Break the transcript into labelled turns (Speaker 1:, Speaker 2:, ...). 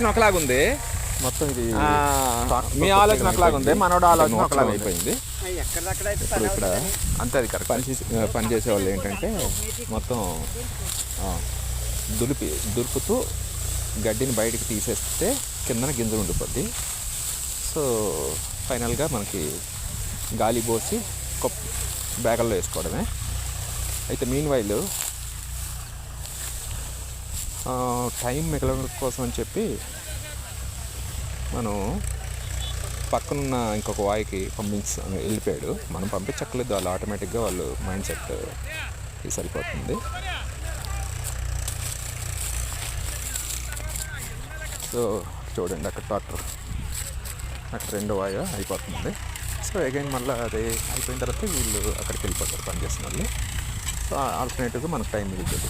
Speaker 1: ఆలోచన ఒకలాగా ఉంది
Speaker 2: మొత్తం ఇది
Speaker 1: ఆ, మీ ఆలోచన ఒకలాగా ఉంది మనోడు ఆలోచన ఒకలాగా అయిపోయింది. ఇప్పుడు ఇక్కడ అంతే అది కరెక్ట్ పని చేసే పని చేసే వాళ్ళు ఏంటంటే మొత్తం ఆ, దులిపి దులుపుతూ గడ్డిని బయటికి తీసేస్తే కిందన గింజలు ఉండిపోద్ది. సో ఫైనల్గా మనకి గాలి పోసి కొప్ప బ్యాగల్లో వేసుకోవడమే. అయితే మీన్ వైల్ టైం మిగలడం కోసం అని చెప్పి మనం పక్కనున్న ఇంకొక వాయికి పంపించ వెళ్ళిపోయాడు. మనం పంపించక్కర్లేదు వాళ్ళు ఆటోమేటిక్గా వాళ్ళు మైండ్ సెట్ uh, సరిపోతుంది. సో చూడండి అక్కడ ట్రాక్టర్ అక్కడ రెండో వాయు అయిపోతుంది. సో అగైన్ మళ్ళీ అది అయిపోయిన తర్వాత వీళ్ళు అక్కడికి వెళ్ళిపోతారు పని వాళ్ళు. సో ఆల్టర్నేటివ్గా మనకు టైం మిగులుతుంది.